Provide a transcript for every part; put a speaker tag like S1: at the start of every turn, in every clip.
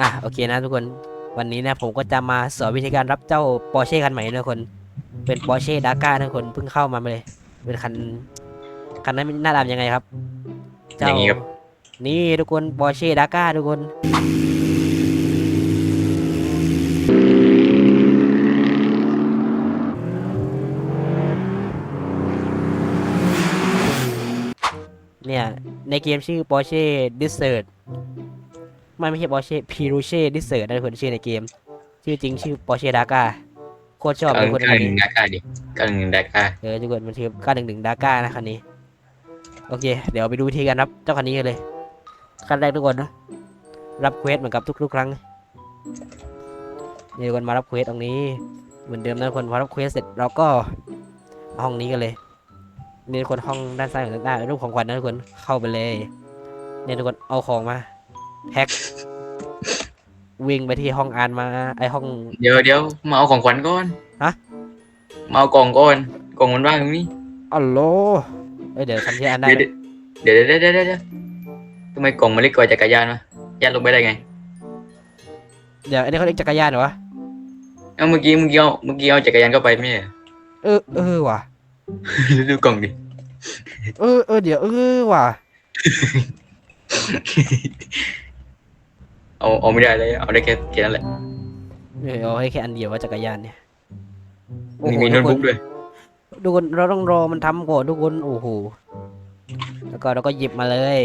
S1: อะโอเคนะทุกคนวันนี้นะผมก็จะมาสอนวิธีการรับเจ้าปอร์เช่คันใหม่นะทุกคนเป็นปอร์เช่ดาก้าทุกคนเพิ่งเข้ามาเลย เป็นคันคันนั้นหน้าตามยังไงครับเจ้า
S2: อย่างนี้ครับ
S1: นี่ทุกคนปอร์เช่ดาก้าทุกคนเนี่ยในเกมชื่อ Porsche Desert ไม่ไม่ใช่ Porsche Pirouche Desert นะทุกคนชื่อในเกม ชื่อจริงชื่อ Porsche Daga โคตรชอบ
S2: เก้า
S1: เลยคน
S2: เก้า
S1: คัน
S2: หนึ่
S1: นี้
S2: งดาก้าดิเก้าหนึ่งดาก้า
S1: เออทุกคนมันคือ911 Daga นะคันนี้ โอเค เดี๋ยวไปดูวิธีการรับ เจ้าคันนี้กันเลยขั้นแรกทุกคนนะรับเควสเหมือนกับทุกๆครั้งนี่ทุกคนมารับเควสตรงนี้เหมือนเดิมนะทุกคนพอรับเควสเสร็จเราก็เอาห้องนี้กันเลยนี่ทุกคนห้องด้านซ้ายของด้านหน้ารูปของขวัญนะทุกคนเข้าไปเลยเนี่ยทุกคนเอาของมา แท็กวิ่งไปที่ห้องอ่านมาไอห้อง
S2: เดี๋ยวเดี๋ยวมาเอาของขวัญก่อน
S1: ฮะ
S2: มาเอากล่องก่อนกล่องมันว่างตรงนี้
S1: อ๋อโลเอ้ยเดี๋ยวทำที่อ่านได้
S2: เดี๋ยว
S1: นะ
S2: เดี๋ยวเดี๋ยวเดี๋ยวเดี๋ยวเดี๋ยวทำไมกล่องมันเล็กกว่าจักรยานวะยัดลงไปได้ไง
S1: เดี๋ยวอันนี้เขาเรียกจักรยานเหรอวะ
S2: เอ้าเมื่อกี้เมื่อกี้เอาเมื่อกี้เอาจักรยานเข้าไปไม่ใช่เหรอ
S1: เออเออว่ะ
S2: ดูกล่องดิ
S1: เออเออเดี๋ยวเออว่ะ
S2: เอาเอาไม่ได้เลย เอาได้แค่แค่นั้นแหละ
S1: เออเอาให้แค่อันเดียวว่าจักรยานเนี่ยโอ้
S2: นี่
S1: โห
S2: มี
S1: ทุ
S2: โน้
S1: ก
S2: ต
S1: คน
S2: บุ๊กด้วย
S1: ทุกคนเราต้องรอมันทำก่อนทุกคนโอ้โหแล้วก็เราก็หยิบมาเลย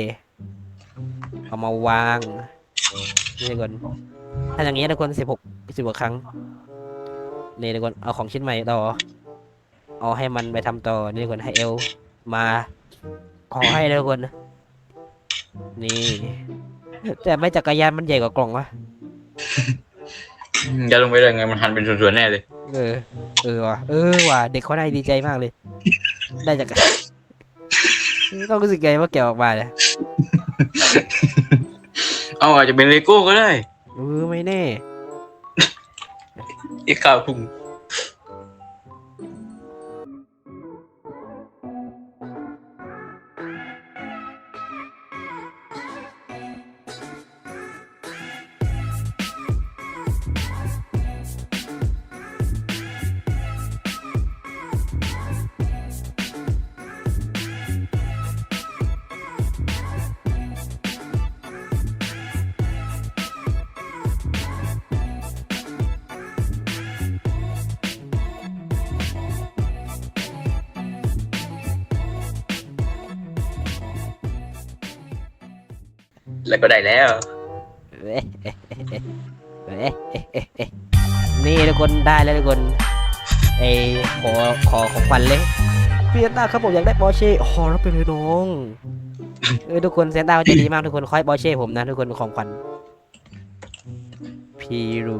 S1: เอามาวางนี่ทุกคนถ้าอย่างนี้ทุกคนสิบหกสิบกว่าครั้งนี่ทุกคนเอาของชิ้นใหม่ต่อเอาให้มันไปทำต่อนี่ทุกคนให้เอลมาขอให้นะทุกคนนี่ แต่ไม่จักรยานมันใหญ่กว่ากล่องวะ
S2: ยัดลงไปได้ไงมันหันเป็นส่วนๆแน่เลย
S1: เออ เออว่ะเออว่ะเด็กเขาได้ดีใจมากเลย ได้จากต้องรู้สึกไงว่าแกะออกมาเนี่ย
S2: เอาอาจจะเป็นเลโก้ก็ได้
S1: เออไม่แน่
S2: ที่ข้าวพุ่ง แล้วก็ได้แล้ว
S1: เอ๊ะเอ๊ะเอ๊ะเอ๊ะเอ๊ะเอ๊ะเอ๊ะนี่ทุกคนได้แล้วทุกคนไอขอขอของขวัญเลยพี่เซนต้าครับผมอยากได้ปอร์เช่ขอรับไปเลยน้องเออทุกคนเซนต้าเขาใจดีมากทุกคนคอยปอร์เช่ผมนะทุกคนของขวัญพีรู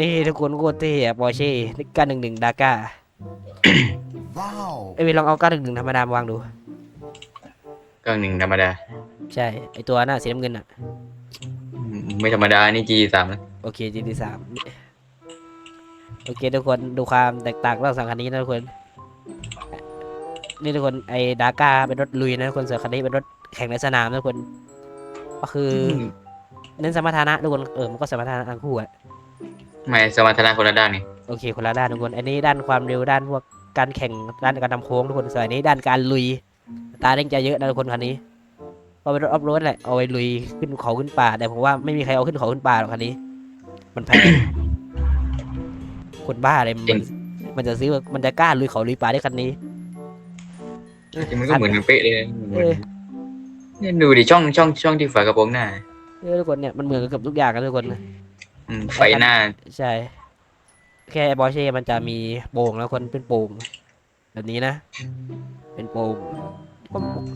S1: นี่ทุกคนโคตรเท่อะปอร์เช่ก้าหนึ่งหนึ่งดาก้า เอ้ยลองเอาก้าหนึ่งหนึ่งธรรมดามาวางดู
S2: ก็หนึ่งธรรมดา
S1: ใช่ ไอตัวหน้าสีน้ำเงินอะ
S2: อืมไม่ธรรมดา นี่จีสามนะ
S1: โอเคจีดีสามโอเคทุกคนดูความแตกต่างระหว่างสองคันนี้นะทุกคน นี่ทุกคนไอ้ดาก้าเป็นรถลุยนะทุกคนส่วนคันนี้เป็นรถแข่งในสนามนะทุกคน ก็คืออเน้นสมรรถนะทุกคนเออมันก็สมรรถนะทั้งคู่อะ
S2: ไม่สมรรถนะคนละด้านนี่
S1: โอเคคนละด้านทุกคน อันนี้ด้านความเร็วด้านพวก การแข่งด้านการทำโค้งทุกคนส่วนอันนี้ด้านการลุย ตาเร่งจะเยอะนะทุกคนคันนี้เพราะเป็นรถออฟโรดแหละเอาไว้ลุยขึ้นเขาขึ้นป่า แต่ผมว่าไม่มีใครเอาขึ้นเขาขึ้นป่าหรอกคันนี้ มันแพงคนบ้าอะไรมันมันจะซื้อมันจะกล้าลุยเขาลุยป่าได้คันนี้
S2: จริงมันก็เหมือนกันเป๊ะเลยนะ
S1: เออ
S2: เนี่ยดูดิช่องช่องช่องที่ฝากระโปรงหน้า
S1: เออทุกคนเนี่ยมันเหมือนกับทุกอย่างกันทุกคนนะ
S2: อืมไฟหน้า
S1: ใช่ แค่บอเช่มันจะมีโป่งแล้วคนเป็นโป่งแบบนี้นะ เป็นโป่ง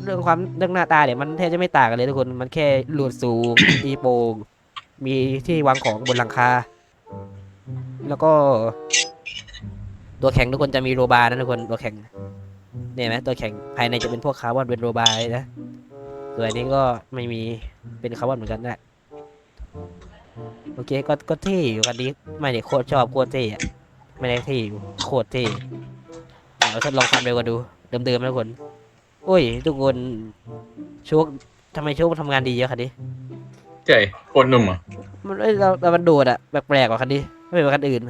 S1: เรื่องความเรื่องหน้าตาเนี่ยมันแทบจะไม่ต่างกันเลยทุกคน มันแค่หลุดสูงมีโป่งมีที่วางของบนหลังคา แล้วก็ ตัวแข็งทุกคนจะมีโรบาร์นะทุกคนตัวแข็งเนี่ยไหมตัวแข็งภายในจะเป็นพวกคาร์บอนเป็นโรบาร์นะส่วนอันนี้ก็ไม่มีเป็นคาร์บอนเหมือนกันนะ โอเคก็ก็เท่อยู่กันนี้ไม่ได้โคตรชอบโคตรเท่อะไม่ได้เท่อยู่โคตรเท่เราทดลองความเร็วกันดูเดิมๆนะทุกคนโอ้ย ทุกคนโชคทำไมโชคมันทำงานดีเยอะคันนี้
S2: ใช่โคตรนุ่มอะ
S1: มันเอ้ยเราเรามันโดดอะแปลกๆกว่าคันนี้ไม่เหมือนคันอื่น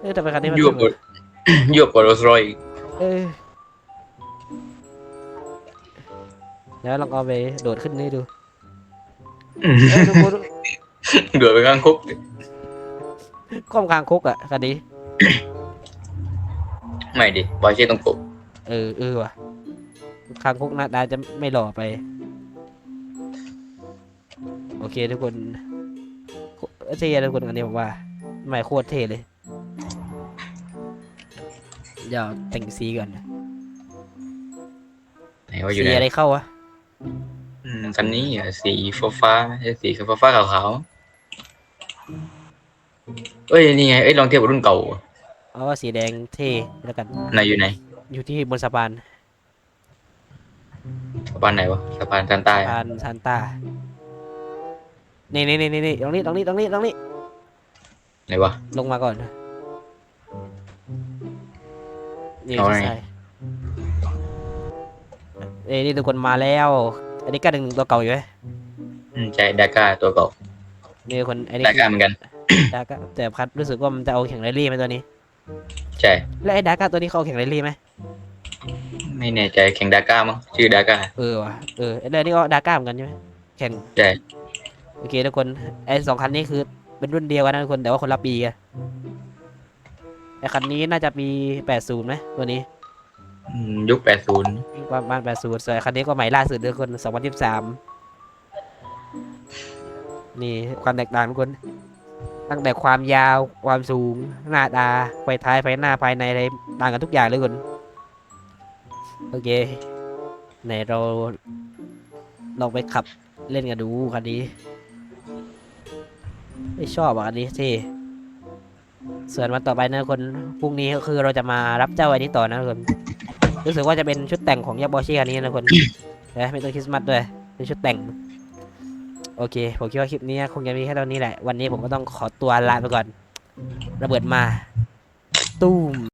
S1: เออแต่เป็นคันนี้มัน
S2: ยวบกว่ายวบกว่าโรลส์รอยอีก
S1: เออแล้วลองเอาไปโดดขึ้นนี่ดู เออทุกคน
S2: เดือดไปข้างคุก
S1: ก้มกลางคุกอะคันนี้
S2: ไม่ดิบอยเช่ต้องกบ
S1: เออเออว่ะคางคุกหน้าตาจะไม่หล่อไป โอเคทุกคนเท่ทุกคนอันนี้ผมว่าไม่โคตรเท่เลยเดี๋ยวแต่งสีก่อน
S2: ไหนว่าอยู่
S1: สี
S2: ไหน
S1: อะไรเข้าวะ
S2: อืมคันนี้อะสีฟ้าฟ้าๆไม่ใช่สีฟ้าฟ้าๆขาวๆเอ้ยนี่ไงเอ้ยลองเทียบกับรุ่นเก่า
S1: เอาว่าสีแดงเท่แล้วกัน
S2: ไหนอยู่ไหน
S1: อยู่ที่บนสะพาน
S2: สะพานไหนวะสะพานซานใต้
S1: สะพานซานต้านี่นี่นี่นี่ตรงนี้ตรงนี้ตรงนี้ตรงนี้
S2: ไหนวะ
S1: ลงมาก่อนนี่
S2: เอาไง
S1: ใช่เอ้ยนี่ทุกคนมาแล้ว อันนี้ก็หนึ่งตัวเก่าอยู่ไหม
S2: อืมใช่ดาก้าตัวเก่า
S1: นี่คนอันนี้
S2: ดาก้าเหมือนกัน
S1: ดาก้าแต่พัดรู้สึกว่ามันจะเอาแข่งไรลี่ไหมตัวนี้
S2: ใช่
S1: แล้วไอ้ดาก้าตัวนี้เขาเอาแข่งไรลี่ไหม
S2: ไม่แน่ใจแข่งดาก้ามั้งชื่อดาก้า
S1: เออว่ะเออไอ้เรื่องนี้ก็ดาก้าเหมือนกันใช่ไหมแข่ง
S2: ใช่
S1: โอเคทุกคนไอ้สองคันนี้คือเป็นรุ่นเดียวกันนะทุกคนแต่ว่าคนละปีกันไอ้คันนี้น่าจะปีแปดศูนย์ไหมตัวนี้
S2: อืมยุคแปดศูนย์
S1: ประมาณแปดศูนย์ส่วนคันนี้ก็ใหม่ล่าสุดทุกคนสองพันยี่สิบสามนี่ความแตกต่างทุกคน ตั้งแต่ความยาวความสูง หน้าตาไฟท้ายไฟหน้าภายในอะไรต่างกันทุกอย่างเลยคนโอเคไหนเราลองไปขับเล่นกันดูคันนี้ไม่ชอบอะคันนี้เท่ส่วนวันต่อไปนะคนพรุ่งนี้ก็คือเราจะมารับเจ้าอันนี้ต่อนะทุกคน รู้สึกว่าจะเป็นชุดแต่งของยาบอชิคันนี้นะคนนะไม่ต้นคริสต์มาสด้วย เป็นชุดแต่ง โอเค ผมคิดว่าคลิปนี้คงจะมีแค่เท่านี้แหละ วันนี้ผมก็ต้องขอตัวลาไปก่อน ระเบิดมา ตุ้ม